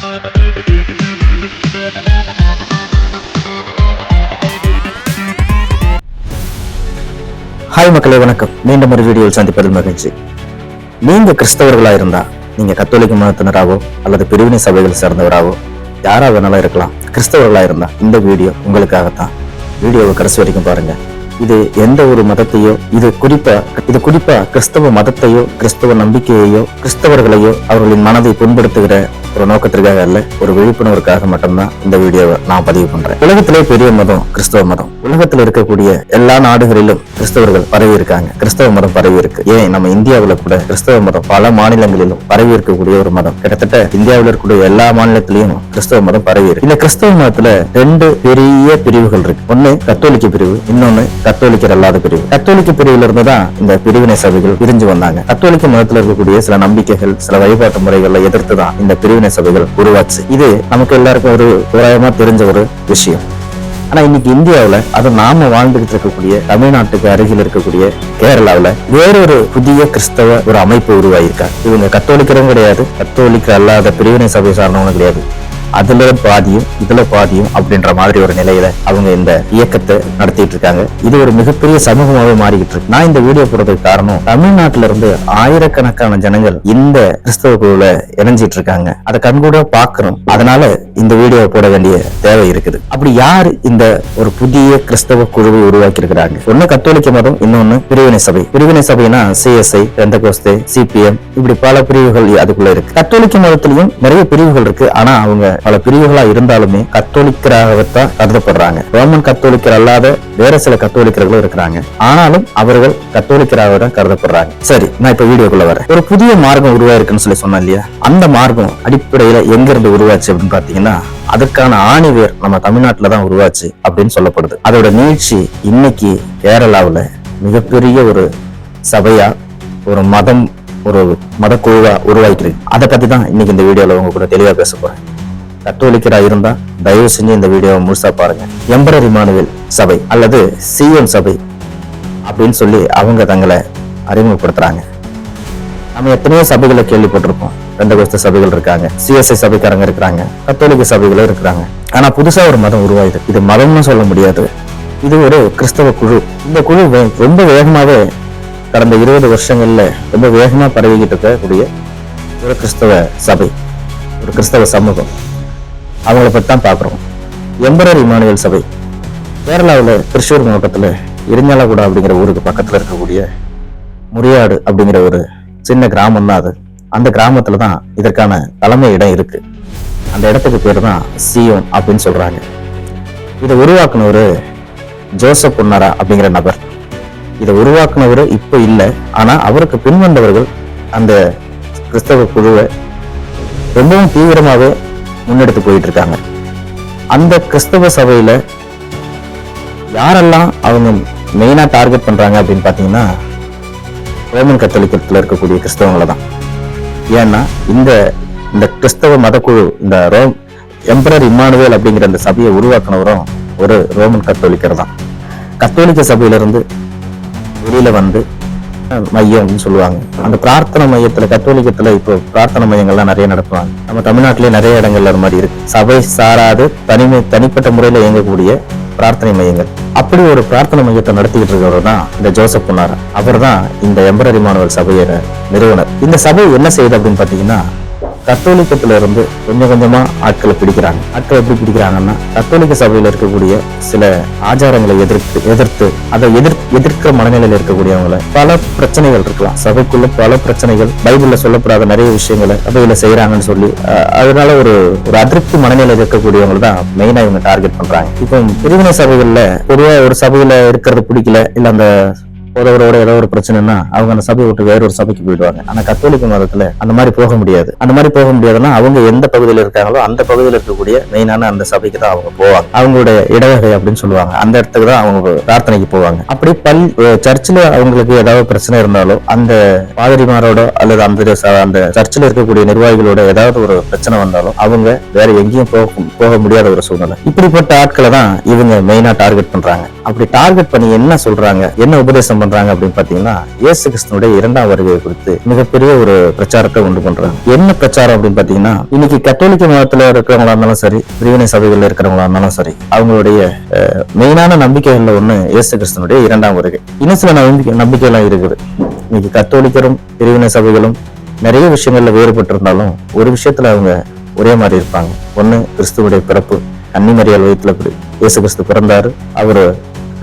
Hi மக்களே வணக்கம். மீண்டும் ஒரு வீடியோவில் சந்திப்பதில் மகிழ்ச்சி. நீங்க கிறிஸ்தவர்களா இருந்தா நீங்க கத்தோலிக்க மதத்தினராகவோ அல்லது பிரிவினை சபைகள் சேர்ந்தவராகவோ யாரா வேணாலும் இருக்கலாம். கிறிஸ்தவர்களா இருந்தா இந்த வீடியோ உங்களுக்காகத்தான். வீடியோவை கடைசி வரைக்கும் பாருங்க. இது எந்த ஒரு மதத்தையோ இது குறிப்பா இது குறிப்பா கிறிஸ்தவ மதத்தையோ கிறிஸ்தவ நம்பிக்கையையோ கிறிஸ்தவர்களையோ அவர்களின் மனதை புண்படுத்துகிற ஒரு நோக்கத்திற்காக அல்ல ஒரு விழிப்புணர்வுக்காக மட்டும்தான் இந்த வீடியோவை நான் பதிவு பண்றேன். உலகத்திலே பெரிய மதம் கிறிஸ்தவ மதம். உலகத்தில் இருக்கக்கூடிய எல்லா நாடுகளிலும் கிறிஸ்தவர்கள் பரவி இருக்காங்க கிறிஸ்தவ மதம் பரவி இருக்கு ஏன்? நம்ம இந்தியாவில் கூட கிறிஸ்தவ மதம் பல மாநிலங்களிலும் பரவி இருக்கக்கூடிய ஒரு மதம். கிட்டத்தட்ட இந்தியாவில் இருக்கக்கூடிய எல்லா மாநிலத்திலையும் கிறிஸ்தவ மதம் பரவி இருக்கு இந்த கிறிஸ்தவ மதத்துல ரெண்டு பெரிய பிரிவுகள் இருக்கு. ஒண்ணு கத்தோலிக்க பிரிவு இன்னொன்னு கத்தோலிக்கர் அல்லாத பிரிவு. கத்தோலிக்க பிரிவுல இருந்து தான் இந்த பிரிவினை சபைகள் பிரிஞ்சு வந்தாங்க. கத்தோலிக்க மதத்துல இருக்கக்கூடிய சில நம்பிக்கைகள் சில வழிபாட்டு முறைகளை எதிர்த்து தான் இந்த பிரிவினை சபைகள் உருவாச்சு. இது நமக்கு எல்லாருக்கும் ஒரு தோராயமா தெரிஞ்ச ஒரு விஷயம். ஆனா இன்னைக்கு இந்தியாவுல அது நாம வாழ்ந்துகிட்டு இருக்கக்கூடிய தமிழ்நாட்டுக்கு அருகில் இருக்கக்கூடிய கேரளாவுல வேறொரு புதிய கிறிஸ்தவ ஒரு அமைப்பு உருவாயிருக்கா இவங்க கத்தோலிக்கிறவங்க கிடையாது. கத்தோலிக்க அல்லாத பிரிவினை சபை சார்ந்தவங்க கிடையாது. அதுல பாதியும் இதுல பாதியும் அப்படின்ற மாதிரி ஒரு நிலையில அவங்க இந்த இயக்கத்தை நடத்திட்டு இருக்காங்க. இது ஒரு மிகப்பெரிய சமூகமாவே மாறிக்கிட்டு இருக்கு. நான் இந்த வீடியோ போடுறதுக்கு காரணம் தமிழ்நாட்டுல இருந்து ஆயிரக்கணக்கான ஜனங்கள் இந்த கிறிஸ்தவ குழுல இணைஞ்சிட்டு இருக்காங்க. அதை கண்கூட பார்க்கணும். அதனால இந்த வீடியோ போட வேண்டிய தேவை இருக்குது. அப்படி யார் இந்த ஒரு புதிய கிறிஸ்தவ குழுவை உருவாக்கி இருக்கிறாங்க ஒண்ணு கத்தோலிக்க மதம் இன்னொன்னு பிரிவினை சபை. பிரிவினை சபைனா சிஎஸ்ஐ பெந்தகோஸ்தே சிபிஎம் இப்படி பல பிரிவுகள் அதுக்குள்ள இருக்கு. கத்தோலிக்க மதத்திலையும் நிறைய பிரிவுகள் இருக்கு. ஆனா அவங்க பல பிரிவுகளா இருந்தாலுமே கத்தோலிக்கராகத்தான் கருதப்படுறாங்க. ரோமன் கத்தோலிக்கர் அல்லாத வேற சில கத்தோலிக்கர்களும் இருக்கிறாங்க. ஆனாலும் அவர்கள் கத்தோலிக்கராக தான் கருதப்படுறாங்க. சரி நான் இப்ப வீடியோக்குள்ள வரேன். ஒரு புதிய மார்க்கம் உருவாயிருக்குன்னு சொல்லி சொன்னேன் இல்லையா அந்த மார்க்கம் அடிப்படையில எங்க இருந்து உருவாச்சு அப்படின்னு பாத்தீங்கன்னா அதற்கான ஆணிவேர் நம்ம தமிழ்நாட்டுலதான் உருவாச்சு அப்படின்னு சொல்லப்படுது. அதோட நீட்சி இன்னைக்கு கேரளாவுல மிகப்பெரிய ஒரு சபையா ஒரு மதம் ஒரு மதக்குழுவா உருவாக்கிருக்கு அதை பத்தி தான் இன்னைக்கு இந்த வீடியோல உங்க கூட தெளிவா பேச போறேன். கத்தோலிக்கரா இருந்தா தயவு செஞ்சு இந்த வீடியோவை முழுசா பாருங்க. எம்பரர் இமானுவேல் சபை அல்லது சிஎம் சபை அப்படின்னு சொல்லி அவங்க தங்களை அறிமுகப்படுத்துறாங்க. நம்ம எத்தனையோ சபைகளை கேள்விப்பட்டிருப்போம். ரெண்டு கோஸ்த சபைகள் இருக்காங்க சிஎஸ்ஐ சபைக்காரங்க இருக்கிறாங்க கத்தோலிக்க சபைகளும் இருக்கிறாங்க. ஆனா புதுசா ஒரு மதம் உருவாயுது இது மதம்னு சொல்ல முடியாது. இது ஒரு கிறிஸ்தவ குழு. இந்த குழு ரொம்ப வேகமாவே கடந்த இருபது வருஷங்கள்ல ரொம்ப வேகமா பரவிக்கிட்டு இருக்கக்கூடிய ஒரு கிறிஸ்தவ சபை ஒரு கிறிஸ்தவ சமூகம். அவங்கள பற்றி தான் பார்க்குறோம். எம்பரர் இமானுவல் சபை கேரளாவில் திருச்சூர் மாவட்டத்தில் இரிஞ்சாலகுடா அப்படிங்கிற ஊருக்கு பக்கத்தில் இருக்கக்கூடிய முறியாடு அப்படிங்கிற ஒரு சின்ன கிராமம் தான் அது. அந்த கிராமத்தில் தான் இதற்கான தலைமை இடம் இருக்குது அந்த இடத்துக்கு பேர் தான் சியோன் அப்படின்னு சொல்கிறாங்க இதை உருவாக்குனவர் ஜோசப் பொன்னாரா அப்படிங்கிற நபர். இதை உருவாக்குனவர் இப்போ இல்லை ஆனால் அவருக்கு பின்வந்தவர்கள் அந்த கிறிஸ்தவ குழுவை ரொம்பவும் தீவிரமாகவே முன்னெடுத்து போயிட்டு இருக்காங்க அந்த கிறிஸ்தவ சபையில யாரெல்லாம் அவங்க மெயினா டார்கெட் பண்றாங்க அப்படின்னு பாத்தீங்கன்னா ரோமன் கத்தோலிக்கத்துல இருக்கக்கூடிய கிறிஸ்தவங்களை தான். ஏன்னா இந்த இந்த கிறிஸ்தவ மதக்குழு இந்த ரோம் எம்பரர் இம்மானுவேல் அப்படிங்கிற அந்த சபையை உருவாக்குனவரும் ஒரு ரோமன் கத்தோலிக்கர் தான். கத்தோலிக்க சபையிலிருந்து வெளியில வந்து மையம்னு மையம் அப்படின்னு சொல்லுவாங்க. அந்த பிரார்த்தனை மையத்துல கத்தோலிக்கத்துல இப்போ பிரார்த்தனை மையங்கள்லாம் நிறைய நடத்துவாங்க. நம்ம தமிழ்நாட்டிலேயே நிறைய இடங்கள்ல அது மாதிரி இருக்கு. சபை சாராது தனிமை தனிப்பட்ட முறையில இயங்கக்கூடிய பிரார்த்தனை மையங்கள். அப்படி ஒரு பிரார்த்தனை மையத்தை நடத்திக்கிட்டு இருக்கிறவர் தான் இந்த ஜோசப் புன்னார் அவர் தான் இந்த எம்பரரி மாணவர் சபையோட நிறுவனர். இந்த சபை என்ன செய்யுது அப்படின்னு பாத்தீங்கன்னா கத்தோலிக்கத்துல இருந்து கொஞ்சம் கொஞ்சமா ஆட்களை பிடிக்கிறாங்க. ஆட்களை எப்படி பிடிக்கிறாங்கன்னா கத்தோலிக்க சபையில இருக்கக்கூடிய சில ஆச்சாரங்களை எதிர்த்து எதிர்த்து அதை எதிர் எதிர்க்கிற மனநிலையில இருக்கக்கூடியவங்கள பல பிரச்சனைகள் இருக்கலாம். சபைக்குள்ள பல பிரச்சனைகள் பைபிள்ல சொல்லப்படாத நிறைய விஷயங்களை சபையில செய்யறாங்கன்னு சொல்லி அதனால ஒரு ஒரு அதிருப்தி மனநிலையில இருக்கக்கூடியவங்க தான் மெயினா இவங்க டார்கெட் பண்றாங்க. இப்போ பிரிவினை சபைகள்ல பொதுவாக ஒரு சபையில இருக்கிறது பிடிக்கல இல்ல அந்த ஒருவரோட ஏதோ ஒரு பிரச்சனைனா அவங்க அந்த சபையை விட்டு வேற ஒரு சபைக்கு போயிடுவாங்க. ஆனா கத்தோலிக்க மதத்துல அந்த மாதிரி போக முடியாது. அந்த மாதிரி போக முடியாதுன்னா அவங்க எந்த பகுதியில் இருக்காங்களோ அந்த பகுதியில் இருக்கக்கூடிய மெயினான அந்த சபைக்கு தான் அவங்க போவாங்க. அவங்களுடைய இடவகை அப்படின்னு சொல்லுவாங்க. அந்த இடத்துக்கு தான் அவங்க பிரார்த்தனைக்கு போவாங்க. அப்படி பல் சர்ச்சில் அவங்களுக்கு ஏதாவது பிரச்சனை இருந்தாலும் அந்த பாதிரிமாரோட அல்லது அந்த அந்த சர்ச்சில் இருக்கக்கூடிய நிர்வாகிகளோட ஏதாவது ஒரு பிரச்சனை வந்தாலும் அவங்க வேற எங்கேயும் போக போக முடியாத ஒரு சூழ்நிலை. இப்படிப்பட்ட ஆட்களை தான் இவங்க மெயினா டார்கெட் பண்றாங்க. அப்படி டார்கெட் பண்ணி என்ன சொல்றாங்க? என்ன உபதேசம் பண்றாங்க? பண்றாங்க அப்படின்னு பாத்தீங்கன்னா இயேசு கிறிஸ்துனுடைய இரண்டாம் வருகை குறித்து மிகப்பெரிய ஒரு பிரச்சாரத்தை உண்டு பண்றாங்க. என்ன பிரச்சாரம் அப்படின்னு பாத்தீங்கன்னா இன்னைக்கு கத்தோலிக்க மதத்துல இருக்கிறவங்களா இருந்தாலும் சரி பிரிவினை சபைகள்ல இருக்கிறவங்களா இருந்தாலும் சரி அவங்களுடைய மெயினான நம்பிக்கைகள்ல ஒண்ணு இயேசு கிறிஸ்துனுடைய இரண்டாம் வருகை. இன்னும் சில நம்பிக்கை நம்பிக்கைலாம் இருக்குது. இன்னைக்கு கத்தோலிக்கரும் பிரிவினை சபைகளும் நிறைய விஷயங்கள்ல வேறுபட்டு இருந்தாலும் ஒரு விஷயத்துல அவங்க ஒரே மாதிரி இருப்பாங்க. ஒண்ணு கிறிஸ்துவுடைய பிறப்பு கன்னிமரியால் வயிற்றுல இயேசு கிறிஸ்து பிறந்தாரு. அவர்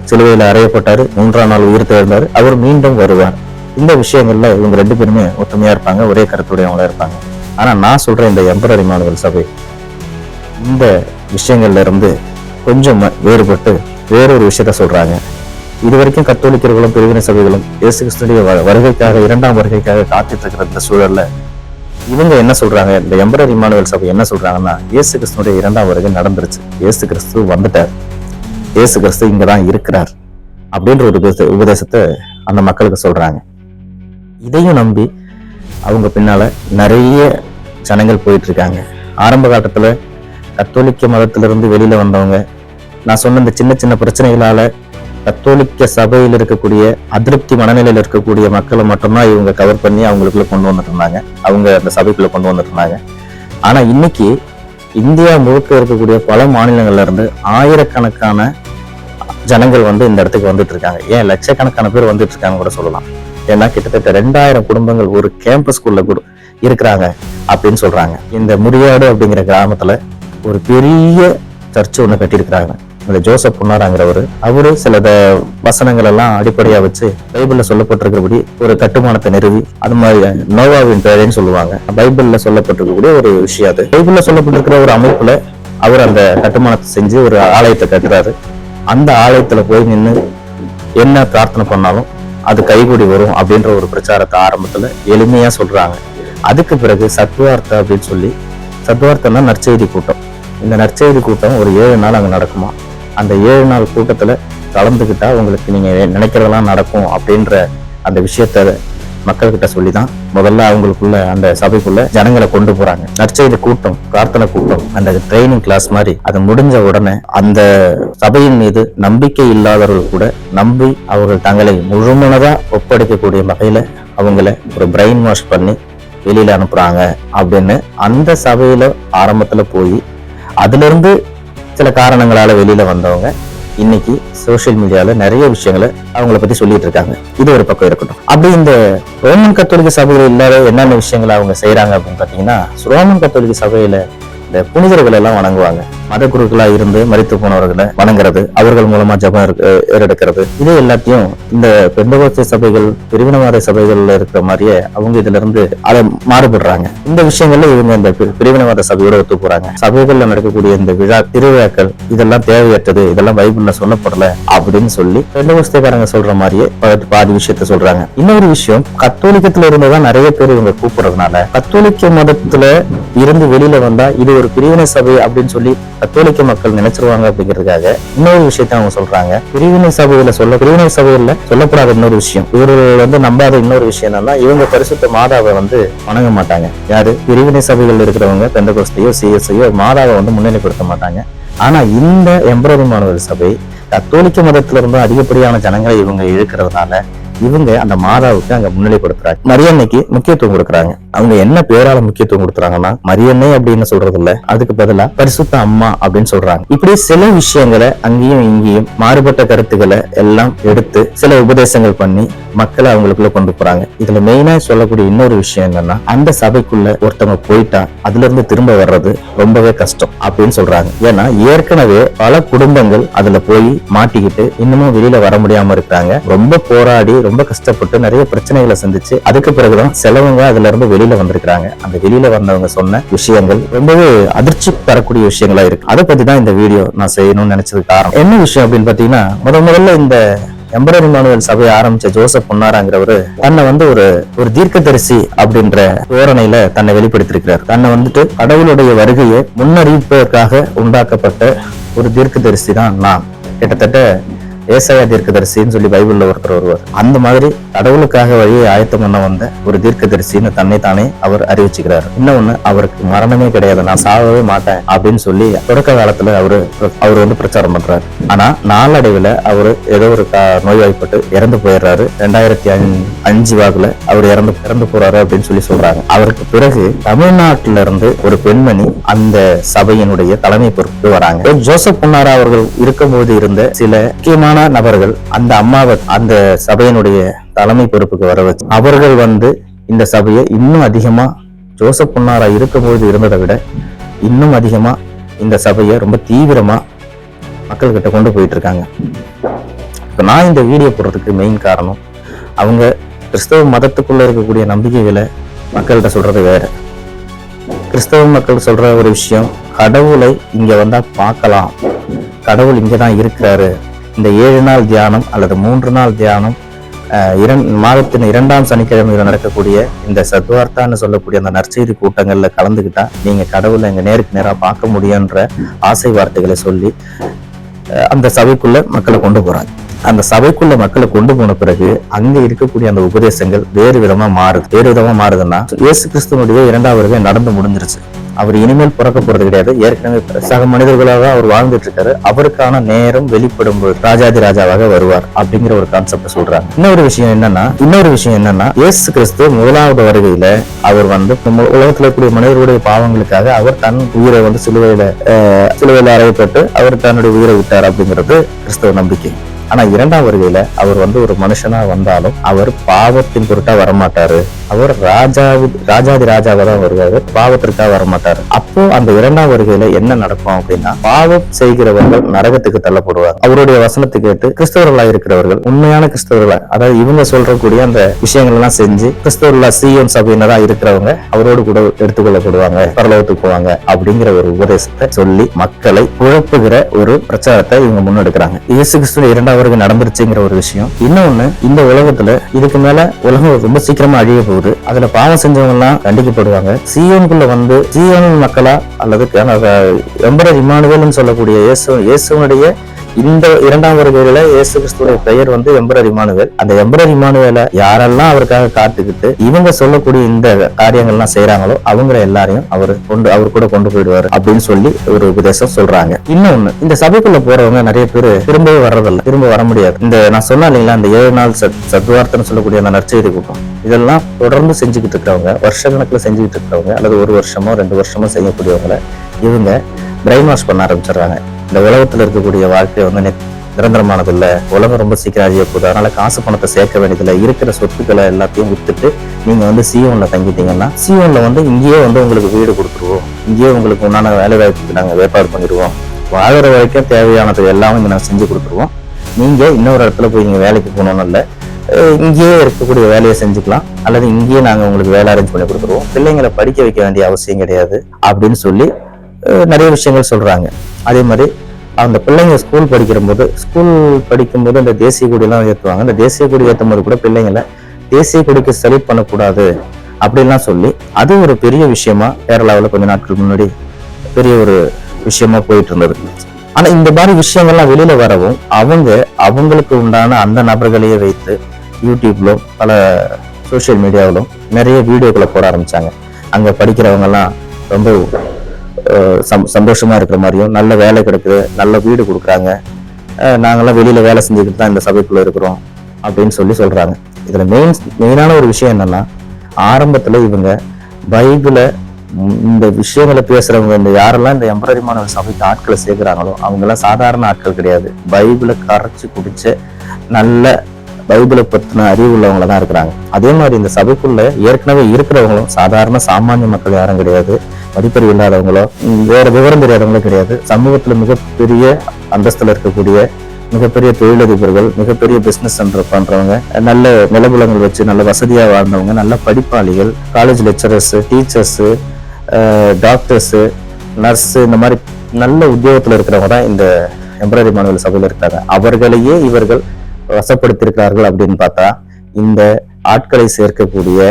சிலுவையில் அறையப்பட்டார். மூன்றாம் நாள் உயிர் தேர்ந்தார். அவர் மீண்டும் வருவார். இந்த விஷயங்கள்ல இவங்க ரெண்டு பேருமே ஒற்றுமையா இருப்பாங்க. ஒரே கருத்துடையவங்களா இருப்பாங்க. ஆனா நான் சொல்ற இந்த எம்பரரி மாணவர் சபை இந்த விஷயங்கள்ல இருந்து கொஞ்சம் வேறுபட்டு வேறொரு விஷயத்த சொல்றாங்க. இது வரைக்கும் கத்தோலிக்கர்களும் பிரிவினை சபைகளும் இயேசு கிறிஸ்துடைய வருகைக்காக இரண்டாம் வருகைக்காக காத்துட்டு இருக்கிற இந்த சூழல்ல இவங்க என்ன சொல்றாங்க? இந்த எம்பரர் இமானுவல் சபை என்ன சொல்றாங்கன்னா இயேசு கிறிஸ்துடைய இரண்டாம் வருகை நடந்துருச்சு. இயேசு கிறிஸ்து வந்துட்டார். இயேசு கிறிஸ்து இங்கதான் இருக்கிறார் அப்படின்ற ஒரு உபதேசத்தை அந்த மக்களுக்கு சொல்றாங்க. இதையும் நம்பி அவங்க பின்னால நிறைய ஜனங்கள் போயிட்டு இருக்காங்க ஆரம்ப காலத்துல கத்தோலிக்க மதத்திலிருந்து வெளியில வந்தவங்க நான் சொன்ன இந்த சின்ன சின்ன பிரச்சனைகளால கத்தோலிக்க சபையில் இருக்கக்கூடிய அதிருப்தி மனநிலையில் இருக்கக்கூடிய மக்களை மட்டும்தான் இவங்க கவர் பண்ணி அவங்களுக்குள்ள கொண்டு வந்துட்டு இருந்தாங்க. அவங்க அந்த சபைக்குள்ள கொண்டு வந்துட்டு இருந்தாங்க. ஆனா இன்னைக்கு இந்தியா முழுக்க இருக்கக்கூடிய பல மாநிலங்கள்ல இருந்து ஆயிரக்கணக்கான ஜனங்கள் வந்து இந்த இடத்துக்கு வந்துட்டு இருக்காங்க. ஏன்? லட்சக்கணக்கான பேர் வந்துட்டு இருக்காங்க கூட சொல்லலாம். ஏன்னா கிட்டத்தட்ட ரெண்டாயிரம் குடும்பங்கள் ஒரு கேம்பஸ்குள்ள கூட இருக்கிறாங்க அப்படின்னு சொல்றாங்க. இந்த முடியாடு அப்படிங்கிற கிராமத்துல ஒரு பெரிய சர்ச் ஒண்ணு கட்டியிருக்கிறாங்க. இந்த ஜோசப் புன்னாராங்கிறவர் அவரு சில வசனங்கள் எல்லாம் அடிப்படையா வச்சு பைபிள்ல சொல்லப்பட்டிருக்கிறபடி ஒரு கட்டுமானத்தை நிறுவி அது மாதிரி நோவாவின் பேழைன்னு சொல்லுவாங்க. பைபிள்ல சொல்லப்பட்டிருக்கக்கூடிய ஒரு விஷயம் அது. பைபிள்ல சொல்லப்பட்டிருக்கிற ஒரு அமைப்புல அவர் அந்த கட்டுமானத்தை செஞ்சு ஒரு ஆலயத்தை கட்டுறாரு. அந்த ஆலயத்துல போய் நின்று என்ன பிரார்த்தனை பண்ணாலும் அது கைகூடி வரும் அப்படின்ற ஒரு பிரச்சாரத்தை ஆரம்பத்துல எளிமையா சொல்றாங்க. அதுக்கு பிறகு சத்வார்த்தை அப்படின்னு சொல்லி சத்வார்த்தைன்னா நற்செய்தி கூட்டம். இந்த நற்செய்தி கூட்டம் ஒரு ஏழு நாள் அங்கே நடக்குமா? அந்த ஏழு நாள் கூட்டத்தில் கலந்துக்கிட்டா உங்களுக்கு நீங்கள் நினைக்கிறதெல்லாம் நடக்கும் அப்படின்ற அந்த விஷயத்த மக்கள்கிட்ட சொல்லி தான் முதல்ல அவங்களுக்குள்ள அந்த சபைக்குள்ள ஜனங்களை கொண்டு போறாங்க. நற்செய்தி கூட்டம் பிரார்த்தனை கூட்டம் அந்த ட்ரைனிங் கிளாஸ் மாதிரி அது முடிஞ்ச உடனே அந்த சபையின் மீது நம்பிக்கை இல்லாதவர்கள் கூட நம்பி அவர்கள் தங்களை முழுமனதா ஒப்படைக்கக்கூடிய வகையில அவங்கள ஒரு பிரெயின் வாஷ் பண்ணி வெளியில அனுப்புறாங்க அப்படின்னு அந்த சபையில ஆரம்பத்துல போய் அதுலேருந்து சில காரணங்களால வெளியில வந்தவங்க இன்னைக்கு சோஷியல் மீடியால நிறைய விஷயங்களை அவங்கள பத்தி சொல்லிட்டு இருக்காங்க. இது ஒரு பக்கம் இருக்கட்டும். அப்படி இந்த ரோமன் கத்தோலிக்க சபையில இல்லாத என்னென்ன விஷயங்களை அவங்க செய்கிறாங்க அப்படின்னு பாத்தீங்கன்னா ரோமன் கத்தோலிக்க சபையில இந்த புனிதர்களை எல்லாம் வணங்குவாங்க. மத குருக்களா இருந்து மறித்து போனவர்களை வணங்குறது அவர்கள் மூலமா ஜபம் ஏறெடுக்கிறது. இது எல்லாத்தையும் இந்த பெந்தகோஸ்தே சபைகள் பிரிவினவாத சபைகள்ல இருக்கிற மாதிரியே அவங்க இதுல இருந்து அதை மாறுபடுறாங்க. இந்த விஷயங்கள்ல இவங்க இந்த பிரிவினவாத சபையோட ஒத்து போறாங்க. சபைகள்ல நடக்கக்கூடிய இந்த விழா திருவிழாக்கள் இதெல்லாம் தேவையற்றது இதெல்லாம் பைபிள்ல சொல்லப்படல அப்படின்னு சொல்லி பெந்தகோஸ்தேக்காரங்க சொல்ற மாதிரியே பாதி விஷயத்த சொல்றாங்க. இன்னொரு விஷயம் கத்தோலிக்கத்துல இருந்துதான் நிறைய பேர் இவங்க கூப்பிடுறதுனால கத்தோலிக்க மதத்துல இருந்து வெளியில வந்தா இது ஒரு பிரிவினை சபை அப்படின்னு சொல்லி கத்தோலிக்க மக்கள் நினைச்சிருவாங்க அப்படிங்கிறதுக்காக இன்னொரு விஷயத்த அவங்க சொல்றாங்க. பிரிவினை சபையில சொல்ல பிரிவினை சபையில சொல்லப்படாத இன்னொரு விஷயம். இவர்கள் வந்து நம்பாத இன்னொரு விஷயம் என்னன்னா இவங்க பரிசுத்த மாதாவை வந்து வணங்க மாட்டாங்க. யாரு? பிரிவினை சபைகள் இருக்கிறவங்க பெந்தகோஸ்தையோ சிஎஸ்ஐயோ மாதாவை வந்து முன்னிலைப்படுத்த மாட்டாங்க. ஆனா இந்த எம்பரதி மாணவர் சபை கத்தோலிக்க மதத்திலிருந்து அதிகப்படியான ஜனங்களை இவங்க இழுக்கிறதுனால இவங்க அந்த மாதாவுக்கு அங்க முன்னிலைப்படுத்துறாங்க. மரியன்னைக்கு முக்கியத்துவம் கொடுக்குறாங்க. அவங்க என்ன பேரால முக்கியத்துவம் கொடுக்குறாங்கன்னா மரியன்னை அப்படின்னு சொல்றது இல்ல அதுக்கு பதிலா பரிசுத்த அம்மா அப்படின்னு சொல்றாங்க. இப்படி சில விஷயங்களை அங்கேயும் இங்கேயும் மாறுபட்ட கருத்துக்களை எல்லாம் எடுத்து சில உபதேசங்கள் பண்ணி மக்களை அவங்களுக்குள்ள கொண்டு போறாங்க. இதுல மெயினா சொல்லக்கூடிய இன்னொரு விஷயம் என்னன்னா அந்த சபைக்குள்ள ஒருத்தவங்க போயிட்டா அதுல இருந்து திரும்ப வர்றது ரொம்பவே கஷ்டம் அப்படின்னு சொல்றாங்க. ஏன்னா ஏற்கனவே பல குடும்பங்கள் அதுல போய் மாட்டிக்கிட்டு இன்னமும் வெளியில வர முடியாம இருக்காங்க. ரொம்ப போராடி ரொம்ப கஷ்டப்பட்டு நிறைய பிரச்சனைகளை சந்திச்சு அதுக்கு பிறகுதான் செலவங்க அதுல இருந்து வெளியில வந்திருக்கிறாங்க. அந்த வெளியில வந்தவங்க சொன்ன விஷயங்கள் ரொம்பவே அதிர்ச்சி தரக்கூடிய விஷயங்களா இருக்கு. அதை பத்தி தான் இந்த வீடியோ நான் செய்யணும்னு நினைச்சது காரணம். என்ன விஷயம் அப்படின்னு பாத்தீங்கன்னா முத முதல்ல இந்த எம்பரர் இமானுவல் சபையை ஆரம்பிச்ச ஜோசப் பொன்னாராங்கிறவரு தன்னை வந்து ஒரு ஒரு தீர்க்கதரிசி அப்படின்ற தோரணையில தன்னை வெளிப்படுத்திருக்கிறார் தன்னை வந்துட்டு கடவுளுடைய வருகையை முன்னறிவிப்பதற்காக உண்டாக்கப்பட்ட ஒரு தீர்க்கதரிசி தான் நான். கிட்டத்தட்ட ஏசாயா தீர்க்கதரிசின்னு சொல்லி பைபிள்ல ஒருத்தர் வருவார். அந்த மாதிரி கடவுளுக்காக வழியை ஆயத்தம் பண்ண வந்த ஒரு தீர்க்கதரிசின்னு தன்னை தானே அவர் அறிவிச்சுக்கிறார். இன்னொன்னு அவருக்கு மரணமே கிடையாது. நான் சாகவே மாட்டேன் அப்படின்னு சொல்லி தொடக்க காலத்துல அவரு அவர் வந்து பிரச்சாரம் பண்றாரு. ஆனா நாளடைவுல அவரு ஏதோ ஒரு நோய்வாய்ப்பட்டு இறந்து போயிடுறாரு. ரெண்டாயிரத்தி அஞ்சு வாக்குல அவர் இறந்து இறந்து போறாரு அப்படின்னு சொல்லி சொல்றாங்க. அவருக்கு பிறகு தமிழ்நாட்டில இருந்து ஒரு பெண்மணி அந்த சபையினுடைய தலைமை பொறுப்பு வராங்க. ஜோசப் புன்னாரா அவர்கள் இருக்கும்போது இருந்த சில முக்கியமான நபர்கள் அந்த அம்மாவை அந்த சபையினுடைய தலைமை பொறுப்புக்கு வர வச்சு அவர்கள் வந்து இந்த சபையை இன்னும் அதிகமா ஜோசப் பொன்னாரா இருக்கும்போது இருந்ததை விட இன்னும் அதிகமா இந்த சபையை ரொம்ப தீவிரமா மக்கள்கிட்ட கொண்டு போயிட்டு இருக்காங்க இப்போ நான் இந்த வீடியோ போடுறதுக்கு மெயின் காரணம் அவங்க கிறிஸ்தவ மதத்துக்குள்ள இருக்கக்கூடிய நம்பிக்கைகளை மக்கள்கிட்ட சொல்றது வேற. கிறிஸ்தவ மக்கள் சொல்ற ஒரு விஷயம் கடவுளை இங்க வந்தா பார்க்கலாம். கடவுள் இங்கே தான் இருக்கிறாரு. இந்த ஏழு நாள் தியானம் அல்லது மூன்று நாள் தியானம் இரண் மாதத்தின் இரண்டாம் சனிக்கிழமையில் நடக்கக்கூடிய இந்த சத்வார்த்தான்னு சொல்லக்கூடிய அந்த நற்செய்தி கூட்டங்களில் கலந்துக்கிட்டா நீங்க கடவுளை எங்கள் நேருக்கு நேராக பார்க்க முடியுன்ற ஆசை வார்த்தைகளை சொல்லி அந்த சபைக்குள்ள மக்களை கொண்டு போறாங்க. அந்த சபைக்குள்ள மக்களை கொண்டு போன பிறகு அங்க இருக்கக்கூடிய அந்த உபதேசங்கள் வேறு விதமா மாறுது. வேறு விதமா மாறுதுன்னா இயேசு கிறிஸ்துவனுடைய இரண்டாவது நடந்து முடிஞ்சிருச்சு. அவர் இனிமேல் பிறக்க போறது கிடையாது. ஏற்கனவே சக மனிதர்களாக அவர் வாழ்ந்துட்டு இருக்காரு அவருக்கான நேரம் வெளிப்படும் போது ராஜாதி ராஜாவாக வருவார் அப்படிங்கிற ஒரு கான்செப்ட் சொல்றாங்க. இன்னொரு விஷயம் என்னன்னா இன்னொரு விஷயம் என்னன்னா இயேசு கிறிஸ்து முதலாவது வருகையில அவர் வந்து உலகத்தில் இருக்கக்கூடிய மனிதர்களுடைய பாவங்களுக்காக அவர் தன் உயிரை வந்து சிலுவையில சிலுவையில அறையப்பட்டு அவர் தன்னுடைய உயிரை விட்டார் அப்படிங்கிறது கிறிஸ்தவ நம்பிக்கை. ஆனா இரண்டாம் வருகையில அவர் வந்து ஒரு மனுஷனா வந்தாலும் அவர் பாவத்தின் பொருட்டா வரமாட்டாரு. அவர் ராஜாவு ராஜாதி ராஜாவா தான் வருவார். பாவத்திற்காக வரமாட்டாரு. அப்போ அந்த இரண்டாம் வருகையில என்ன நடக்கும் அப்படின்னா பாவம் செய்கிறவர்கள் நரகத்துக்கு தள்ளப்படுவார். அவருடைய வசனத்தை கேட்டு கிறிஸ்தவர்களா இருக்கிறவர்கள் உண்மையான கிறிஸ்தவர்களா அதாவது இவங்க சொல்றக்கூடிய அந்த விஷயங்கள் எல்லாம் செஞ்சு கிறிஸ்தவர்களா சிஎம் சபையினரா இருக்கிறவங்க அவரோடு கூட எடுத்துக்கொள்ளப்படுவாங்க பரலோகத்துக்கு போவாங்க அப்படிங்கிற ஒரு உபதேசத்தை சொல்லி மக்களை குழப்புகிற ஒரு பிரச்சாரத்தை இவங்க முன்னெடுக்கிறாங்க. இயேசு கிறிஸ்துவ இரண்டாவது வருகை நடந்துருச்சுங்கிற ஒரு விஷயம். இன்னொன்னு இந்த உலகத்துல இதுக்கு மேல உலகம் ரொம்ப சீக்கிரமா அழிய போகுது. அதுல பாவம் செஞ்சவங்க எல்லாம் கண்டிக்கப்படுவாங்க சியோனுக்குள்ள வந்து சியோன் மக்களா அல்லது எம்பரர் இமானுவேல்னு சொல்லக்கூடிய இயேசு இயேசுவனுடைய இந்த இரண்டாம் வருகையில இயேசு கிறிஸ்துடைய பெயர் வந்து எம்பரர் இமானுவேல். அந்த எம்பரர் இமானுவேல யாரெல்லாம் அவருக்காக காத்துக்கிட்டு இவங்க சொல்லக்கூடிய இந்த காரியங்கள்லாம் செய்யறாங்களோ அவங்க எல்லாரையும் அவர் கொண்டு அவர் கூட கொண்டு போயிடுவாரு அப்படின்னு சொல்லி ஒரு உபதேசம் சொல்றாங்க. இன்னொன்னு இந்த சபைக்குள்ள போறவங்க நிறைய பேர் திரும்பவே வர்றதில்ல. திரும்ப வர முடியாது. இந்த நான் சொன்ன இல்லைங்களா இந்த ஏழு நாள் சத் சத்வார்த்தன்னு சொல்லக்கூடிய அந்த நற்செய்தி கூட்டம். இதெல்லாம் தொடர்ந்து செஞ்சுக்கிட்டு இருக்கிறவங்க வருஷக்கணக்கில் செஞ்சுக்கிட்டு இருக்கிறவங்க அல்லது ஒரு வருஷமோ ரெண்டு வருஷமோ செய்யக்கூடியவங்களை இவங்க பிரெயின் வாஷ் பண்ண ஆரம்பிச்சிடுறாங்க. இந்த உலகத்துல இருக்கக்கூடிய வாழ்க்கை வந்து நிரந்தரமானது இல்ல உலகம் ரொம்ப சீக்கிரம் அழிய போகுது. அதனால காசு பணத்தை சேர்க்க வேண்டியதில்லை. இருக்கிற சொத்துக்களை எல்லாத்தையும் வித்துட்டு நீங்க வந்து சிஓன்ல தங்கிட்டீங்கன்னா சிஓன்ல வந்து இங்கேயே வந்து உங்களுக்கு வீடு கொடுத்துருவோம். இங்கேயே உங்களுக்கு உண்டான வேலை வாய்ப்புக்கு நாங்க ஏற்பாடு பண்ணிடுவோம். வாழ்கிற வரைக்கும் தேவையானது எல்லாமே நாங்கள் செஞ்சு கொடுத்துருவோம். நீங்க இன்னொரு இடத்துல போய் நீங்க வேலைக்கு போகணும்னு இல்லை. இங்கேயே இருக்கக்கூடிய வேலையை செஞ்சுக்கலாம். அல்லது இங்கேயே நாங்கள் உங்களுக்கு வேலை அரேஞ்ச் பண்ணி கொடுத்துருவோம். பிள்ளைங்களை படிக்க வைக்க வேண்டிய அவசியம் கிடையாது அப்படின்னு சொல்லி நிறைய விஷயங்கள் சொல்கிறாங்க அதே மாதிரி அந்த பிள்ளைங்க ஸ்கூல் படிக்கிறபோது ஸ்கூல் படிக்கும்போது அந்த தேசிய கொடியெல்லாம் ஏற்றுவாங்க அந்த தேசிய கொடி ஏற்றும் போது கூட பிள்ளைங்களை தேசிய கொடிக்கு செலக்ட் பண்ணக்கூடாது அப்படின்லாம் சொல்லி அது ஒரு பெரிய விஷயமா கேரளாவில் கொஞ்ச நாட்கள் முன்னாடி பெரிய ஒரு விஷயமா போயிட்டு இருந்தது. ஆனால் இந்த மாதிரி விஷயங்கள்லாம் வெளியில் வரவும் அவங்க அவங்களுக்கு உண்டான அந்த நபர்களையே வைத்து யூடியூப்ல பல சோஷியல் மீடியாவிலும் நிறைய வீடியோக்களை போட ஆரம்பித்தாங்க அங்கே படிக்கிறவங்கெல்லாம் ரொம்ப சந்தோஷமாக சம்- இருக்கிற மாதிரியும் நல்ல வேலை கிடைக்குது நல்ல வீடு கொடுக்குறாங்க. நாங்களாம் வெளியில் வேலை செஞ்சுக்கிட்டு தான் இந்த சபைக்குள்ளே இருக்கிறோம் அப்படின்னு சொல்லி சொல்கிறாங்க இதில் மெயின் மெயினான ஒரு விஷயம் என்னென்னா ஆரம்பத்தில் இவங்க பைபிளை இந்த விஷயங்களை பேசுகிறவங்க இந்த யாரெல்லாம் இந்த எம்பரரிமான சபைக்கு ஆட்களை சேர்க்குறாங்களோ அவங்கெல்லாம் சாதாரண ஆட்கள் கிடையாது. பைபிளை கரைச்சி குடிச்ச நல்ல பைபிளை பற்றின அறிவு உள்ளவங்கள தான் இருக்கிறாங்க. அதே மாதிரி இந்த சபைக்குள்ளே ஏற்கனவே இருக்கிறவங்களும் சாதாரண சாமானிய மக்கள் யாரும் கிடையாது. படிப்பறிவு இல்லாதவங்களோ வேற விவரம் தெரியாதவங்களோ கிடையாது. சமூகத்துல மிகப்பெரிய அந்தஸ்தில் இருக்கக்கூடிய மிகப்பெரிய தொழிலதிபர்கள் மிகப்பெரிய பிசினஸ் சென்டர் பண்றவங்க நல்ல நிலபுலங்கள் வச்சு நல்ல வசதியா வாழ்ந்தவங்க நல்ல படிப்பாளிகள் college lecturers teachers doctors nurse இந்த மாதிரி நல்ல உத்தியோகத்தில் இருக்கிறவங்க தான் இந்த எம்ப்ராய்டரி மாணவர்கள் சபையில் இருக்காங்க. அவர்களையே இவர்கள் வசப்படுத்தியிருக்கிறார்கள் அப்படின்னு பார்த்தா இந்த ஆட்களை சேர்க்கக்கூடிய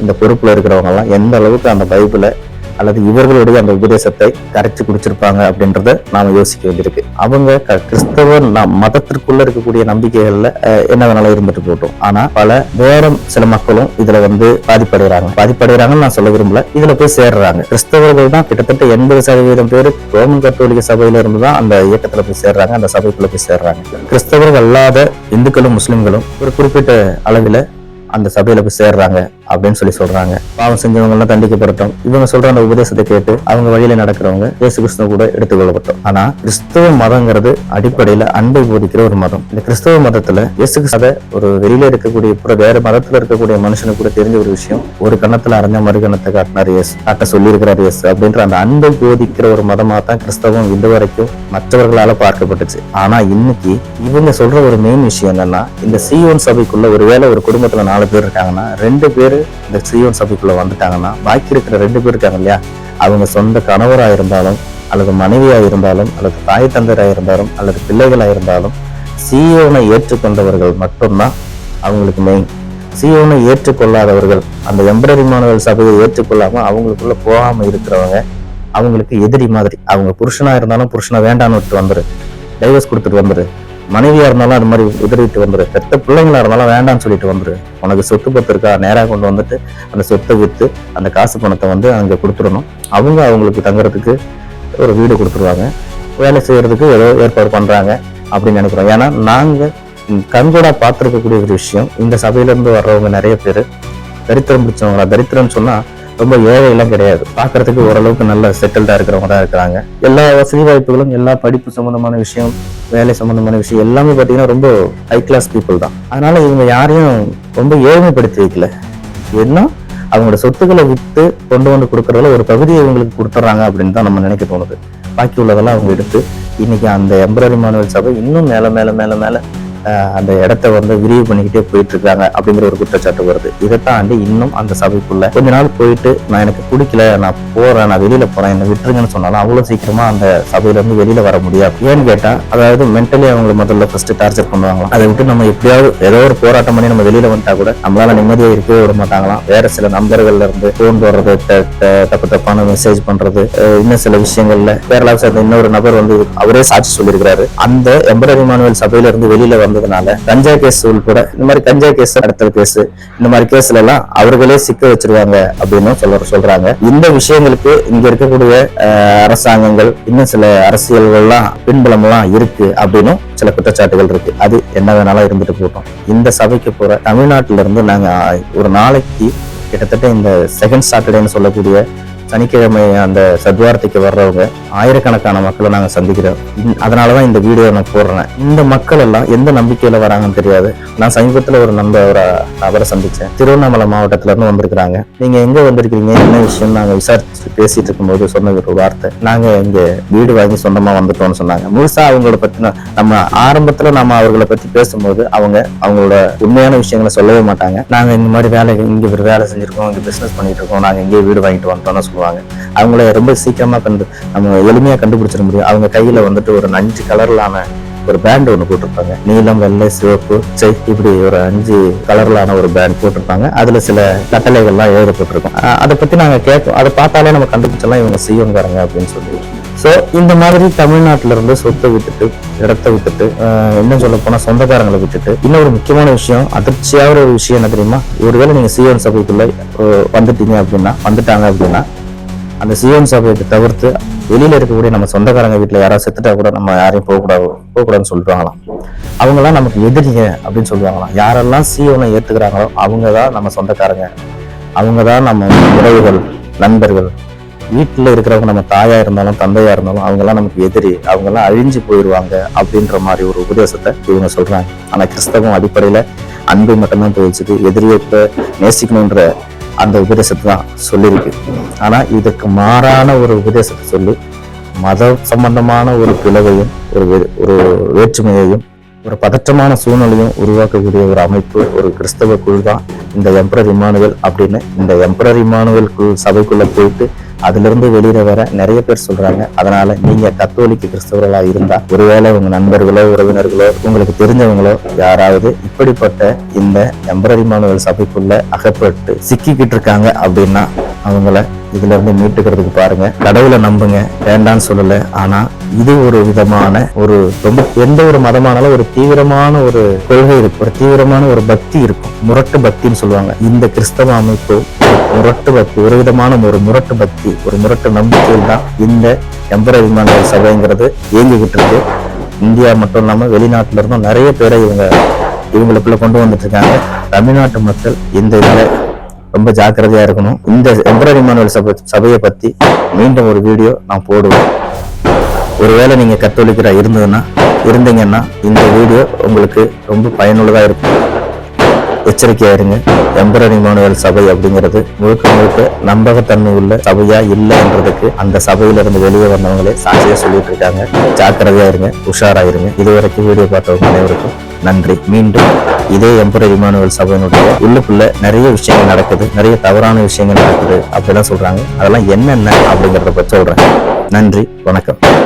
இந்த பொறுப்புல இருக்கிறவங்க எல்லாம் எந்த அளவுக்கு அந்த பைபிளை அல்லது இவர்களுடைய அந்த உபதேசத்தை கரைச்சி குடிச்சிருப்பாங்க அப்படின்றத நாம யோசிக்க வேண்டியிருக்கு. அவங்க க- கிறிஸ்தவ மதத்திற்குள்ள இருக்கக்கூடிய நம்பிக்கைகள்ல என்ன வேணாலும் இருந்துட்டு போட்டோம் ஆனா பல வேற சில மக்களும் இதுல வந்து பாதிப்படைகிறாங்க. பாதிப்படைகிறாங்கன்னு நான் சொல்ல விரும்பல. இதுல போய் சேர்றாங்க. கிறிஸ்தவர்கள் தான் கிட்டத்தட்ட எண்பது சதவீதம் பேர் ரோமன் கத்தோலிக்க சபையில இருந்து தான் அந்த இயக்கத்துல போய் சேர்றாங்க. அந்த சபைக்குள்ள போய் சேர்றாங்க. கிறிஸ்தவர்கள் அல்லாத இந்துக்களும் முஸ்லிம்களும் ஒரு குறிப்பிட்ட அளவில் அந்த சபையில போய் சேர்றாங்க. அப்படின்னு சொல்லி சொல்றாங்க. பாவம் செஞ்சவங்க எல்லாம் தண்டிக்கப்படட்டும். இவங்க சொல்ற அந்த உபதேசத்தை கேட்டு அவங்க வழியில நடக்கிறவங்க இயேசு கிறிஸ்துவ கூட எடுத்துக்கொள்ளப்பட்டோம். ஆனா கிறிஸ்துவ மதங்கிறது அடிப்படையில அன்பை போதிக்கிற ஒரு மதம். இந்த கிறிஸ்துவ மதத்துல இயேசு கிறிஸ்துவ ஒரு வெளியில இருக்கக்கூடிய புற வேற மதத்துல இருக்கக்கூடிய மனுஷனுக்கு கூட தெரிஞ்ச ஒரு விஷயம் ஒரு கணத்துல அரைஞ்ச மறு கணத்தை காட்டினார் இயேசு. காட்ட சொல்லி இருக்கிறார் இயேசு. அப்படின்ற அந்த அன்பை போதிக்கிற ஒரு மதமா தான் கிறிஸ்தவம் இது வரைக்கும் மற்றவர்களால பார்க்கப்பட்டுச்சு. ஆனா இன்னைக்கு இவங்க சொல்ற ஒரு மெயின் விஷயம் என்னன்னா இந்த சிஓன் சபைக்குள்ள ஒருவேளை ஒரு குடும்பத்துல நாலு பேர் இருக்காங்கன்னா ரெண்டு பேர் இந்த சீயோன் சபைக்குள்ளே வந்துட்டாங்கன்னா பாக்கி இருக்கிற ரெண்டு பேர் இருக்காங்க இல்லையா? அவங்க சொந்த கணவராக இருந்தாலும் அல்லது மனைவியாக இருந்தாலும் அல்லது தாய் தந்தராக இருந்தாலும் அல்லது பிள்ளைகளாக இருந்தாலும் சீயோனை ஏற்றுக்கொண்டவர்கள் மட்டும்தான் அவங்களுக்கு மெயின் சீயோனை ஏற்றுக்கொள்ளாதவர்கள் அந்த எம்பரரி மாணவர்கள் சபையை ஏற்றுக்கொள்ளாமல் அவங்களுக்குள்ளே போகாமல் இருக்கிறவங்க அவங்களுக்கு எதிரி மாதிரி. அவங்க புருஷனாக இருந்தாலும் புருஷனை வேண்டான்னு விட்டு வந்துரு. டைவர்ஸ் கொடுத்துட்டு வந்துரு. மனைவியா இருந்தாலும் அது மாதிரி உதறிட்டு வந்துரு. பெத்த பிள்ளைங்களா இருந்தாலும் வேண்டாம்னு சொல்லிட்டு வந்துரு. உனக்கு சொத்து பத்து இருக்கா? நேராக கொண்டு வந்துட்டு அந்த சொத்தை வித்து அந்த காசு பணத்தை வந்து அங்க கொடுத்துடணும். அவங்க அவங்களுக்கு தங்குறதுக்கு ஒரு வீடு கொடுத்துருவாங்க. வேலை செய்யறதுக்கு ஏதோ ஏற்பாடு பண்றாங்க அப்படின்னு நினைக்கிறோம். ஏன்னா நாங்க கண்கூடா பார்த்துருக்கக்கூடிய ஒரு விஷயம் இந்த சபையில இருந்து வர்றவங்க நிறைய பேர் தரித்திரம் பிடிச்சவங்களா தரித்திரம்னு சொன்னா ரொம்ப ஏழை எல்லாம் கிடையாது. பார்க்கறதுக்கு ஓரளவுக்கு நல்ல செட்டில்டா இருக்கிறவங்க தான் இருக்கிறாங்க. எல்லா வசதி வாய்ப்புகளும் எல்லா படிப்பு சம்பந்தமான விஷயம் வேலை சம்பந்தமான விஷயம் எல்லாமே பார்த்தீங்கன்னா ரொம்ப ஹை கிளாஸ் பீப்புள் தான். அதனால இவங்க யாரையும் ரொம்ப ஏழ்மைப்படுத்தி வைக்கல. என்ன அவங்களோட சொத்துக்களை விட்டு கொண்டு வந்து கொடுக்கறதுல ஒரு பகுதியை இவங்களுக்கு கொடுத்துட்றாங்க அப்படின்னு தான் நம்ம நினைக்க தோணுது. பாக்கி உள்ளதெல்லாம் அவங்க எடுத்து இன்னைக்கு அந்த எம்பரரி மாணவர் சபை இன்னும் மேலே மேலே மேலே மேலே அந்த இடத்த வந்து விரிவு பண்ணிக்கிட்டே போயிட்டு இருக்காங்க அப்படிங்கிற ஒரு குற்றச்சாட்டு வருது. இதை தாண்டி இன்னும் அந்த சபைக்குள்ள கொஞ்ச நாள் போயிட்டு நான் எனக்கு பிடிக்கல நான் போறேன் நான் வெளியில போறேன் என்ன விட்டுருங்கன்னு சொன்னாலும் அவ்வளவு சீக்கிரமா அந்த சபையில இருந்து வெளியில வர முடியாது. ஏன்னு கேட்டா அதாவது மென்டலி அவங்க முதல்ல ஃபர்ஸ்ட் டார்ச்சர் பண்ணுவாங்களாம் அதை விட்டு நம்ம எப்படியாவது ஏதோ ஒரு போராட்டம் பண்ணி நம்ம வெளியில வந்துட்டா கூட நம்மளால நிம்மதியா இருக்கவே விட மாட்டாங்களாம். வேற சில நம்பர்கள்ல இருந்து போன் போடுறது தப்பு தப்பான மெசேஜ் பண்றது இன்னும் சில விஷயங்கள்ல கேரளாவை சேர்ந்த இன்னொரு நபர் வந்து அவரே சாட்சி சொல்லியிருக்கிறாரு. அந்த எம்பரரி மானுவல் சபையில இருந்து வெளியில வந்ததுனால கஞ்சா கேஸ் உள்பட இந்த மாதிரி கஞ்சா கேஸ் நடத்தல் கேஸ் இந்த மாதிரி கேஸ்ல எல்லாம் அவர்களே சிக்க வச்சிருவாங்க அப்படின்னு சொல்ற சொல்றாங்க. இந்த விஷயங்களுக்கு இங்க இருக்கக்கூடிய அரசாங்கங்கள் இன்னும் சில அரசியல்கள்லாம் பின்புலம் எல்லாம் இருக்கு அப்படின்னும் சில குற்றச்சாட்டுகள் இருக்கு. அது என்ன வேணாலும் இருந்துட்டு போட்டோம் இந்த சபைக்கு போற தமிழ்நாட்டில இருந்து நாங்க ஒரு நாளைக்கு கிட்டத்தட்ட இந்த செகண்ட் சாட்டர்டேன்னு சொல்லக்கூடிய சனிக்கிழமை அந்த சத்வாரத்துக்கு வர்றவங்க ஆயிரக்கணக்கான மக்களை நாங்கள் சந்திக்கிறோம். அதனால தான் இந்த வீடியோ நான் போடுறேன். இந்த மக்கள் எல்லாம் எந்த நம்பிக்கையில் வராங்கன்னு தெரியாது. நான் சமீபத்தில் ஒரு நண்பர் ஒரு நபரை சந்தித்தேன் திருவண்ணாமலை மாவட்டத்திலேருந்து வந்திருக்கிறாங்க. நீங்கள் எங்கே வந்திருக்கிறீங்க? என்ன விஷயம் நாங்கள் விசாரிச்சு பேசிட்டு இருக்கும்போது சொன்ன ஒரு வார்த்தை. நாங்கள் இங்கே வீடு வாங்கி சொந்தமாக வந்துட்டோம்னு சொன்னாங்க. முழுசாக அவங்கள பற்றின நம்ம ஆரம்பத்தில் நம்ம அவர்களை பற்றி பேசும்போது அவங்க அவங்களோட உண்மையான விஷயங்களை சொல்லவே மாட்டாங்க. நாங்கள் இந்த மாதிரி வேலை இங்கே ஒரு வேலை செஞ்சுருக்கோம் இங்கே பிசினஸ் பண்ணிட்டு இருக்கோம் நாங்கள் இங்கே வீடு வாங்கிட்டு வந்துட்டோம்னு பண்ணுவாங்க. அவங்கள ரொம்ப சீக்கிரமா கண்டு நம்ம எளிமையா கண்டுபிடிச்சிட முடியும். அவங்க கையில வந்துட்டு ஒரு அஞ்சு கலர்லான ஒரு பேண்ட் ஒன்று போட்டிருப்பாங்க. நீலம் வெள்ளை சிவப்பு செய் இப்படி ஒரு அஞ்சு கலர்லான ஒரு பேண்ட் போட்டிருப்பாங்க. அதுல சில கட்டளைகள்லாம் எழுதப்பட்டிருக்கும். அதை பத்தி நாங்க கேட்போம் அதை பார்த்தாலே நம்ம கண்டுபிடிச்சலாம் இவங்க செய்யங்காரங்க அப்படின்னு சொல்லி ஸோ இந்த மாதிரி தமிழ்நாட்டில இருந்து சொத்தை விட்டுட்டு இடத்த விட்டுட்டு என்ன இன்னும் சொல்ல போனால் சொந்தக்காரங்களை விட்டுட்டு இன்னொரு முக்கியமான விஷயம் அதிர்ச்சியான ஒரு விஷயம் என்ன தெரியுமா? ஒருவேளை நீங்கள் சிஎன் சபைக்குள்ளே வந்துட்டீங்க அப்படின்னா வந்துட்டாங்க அப்படின்னா அந்த சிஎம் சபையை தவிர்த்து வெளியில இருக்கக்கூடிய நம்ம சொந்தக்காரங்க வீட்டில் யாராவது செத்துட்டா கூட நம்ம யாரையும் போகக்கூடாது போகக்கூடாதுன்னு சொல்லிடுவாங்களாம். அவங்கெல்லாம் நமக்கு எதிரிங்க அப்படின்னு சொல்லுவாங்களாம். யாரெல்லாம் சிஎம்னை ஏற்றுக்கிறாங்களோ அவங்க தான் நம்ம சொந்தக்காரங்க. அவங்க தான் நம்ம உறவுகள் நண்பர்கள். வீட்டில் இருக்கிறவங்க நம்ம தாயாக இருந்தாலும் தந்தையாக இருந்தாலும் அவங்கெல்லாம் நமக்கு எதிரி. அவங்கெல்லாம் அழிஞ்சு போயிடுவாங்க அப்படின்ற மாதிரி ஒரு உபதேசத்தை இவங்க சொல்கிறாங்க ஆனால் கிறிஸ்தவம் அடிப்படையில் அன்பு மட்டும்தான் போயிடுச்சுது எதிரியை நேசிக்கணுன்ற அந்த உபதேசத்தை தான் சொல்லியிருக்கு. ஆனால் இதுக்கு மாறான ஒரு உபதேசத்தை சொல்லி மத சம்பந்தமான ஒரு பிளவையும் ஒரு ஒரு வேற்றுமையையும் ஒரு பதற்றமான சூழ்நிலையும் உருவாக்கக்கூடிய ஒரு அமைப்பு ஒரு கிறிஸ்தவ குழு தான் இந்த எம்பரர் இமானுவல் அப்படின்னு இந்த எம்பரர் இமானுவல் குழு சபைக்குள்ளே போயிட்டு அதுல இருந்து வெளியில வர நிறைய பேர் சொல்றாங்க. அதனால நீங்க கத்தோலிக்க கிறிஸ்தவர்களா இருந்தா ஒருவேளை உங்க நண்பர்களோ உறவினர்களோ உங்களுக்கு தெரிஞ்சவங்களோ யாராவது இப்படிப்பட்ட இந்த எம்பரர் மாணவர்கள் சபைக்குள்ள அகப்பட்டு சிக்கிக்கிட்டு இருக்காங்க அப்படின்னா அவங்கள இதுல இருந்து மீட்டுக்கிறதுக்கு பாருங்க. கடவுளை நம்புங்க. வேண்டான்னு சொல்லல. ஆனா இது ஒரு விதமான ஒரு ரொம்ப எந்த ஒரு மதமானாலும் ஒரு தீவிரமான ஒரு கொள்கை இருக்கும். ஒரு தீவிரமான ஒரு பக்தி இருக்கும். முரட்டு பக்தின்னு சொல்லுவாங்க. இந்த கிறிஸ்தவ அமைப்பு முரட்டு பக்தி ஒரு விதமான ஒரு முரட்டு பக்தி ஒரு முரட்டு நம்பிக்கையில் தான் இந்த எம்பர விமான சபைங்கிறது இயங்கிக்கிட்டு இருக்கு. இந்தியா மட்டும் இல்லாம வெளிநாட்டுல இருந்தும் நிறைய பேரை இவங்க இவங்களுக்குள்ள கொண்டு வந்துட்டு இருக்காங்க. தமிழ்நாட்டு மக்கள் இந்த இதுல ரொம்ப ஜாக்கிரதையா இருக்கணும். இந்த எம்பரரி மானுவல் சபை சபையை பத்தி மீண்டும் ஒரு வீடியோ நான் போடுவேன். ஒருவேளை நீங்க கத்தோலிக்கிற இருந்ததுன்னா இருந்தீங்கன்னா இந்த வீடியோ உங்களுக்கு ரொம்ப பயனுள்ளதா இருக்கும். எச்சரிக்கையா இருங்க. எம்பரரி மானுவல் சபை அப்படிங்கிறது முழுக்க முழுக்க நம்பகத்தன்மை உள்ள சபையா இல்லைன்றதுக்கு அந்த சபையில இருந்து வெளியே வந்தவங்களே சாட்சியா சொல்லிட்டு இருக்காங்க. ஜாக்கிரதையா இருங்க. உஷாரா இருங்க. இதுவரைக்கும் வீடியோ பார்த்தவங்க அனைவருக்கும் நன்றி. மீண்டும் இதே எம்பரரி இமானுவல் சபையினுடைய உள்ளுக்குள்ள நிறைய விஷயங்கள் நடக்குது. நிறைய தவறான விஷயங்கள் நடக்குது அப்படிலாம் சொல்றாங்க. அதெல்லாம் என்னென்ன அப்படிங்கிறத பத்தி சொல்றேன். நன்றி. வணக்கம்.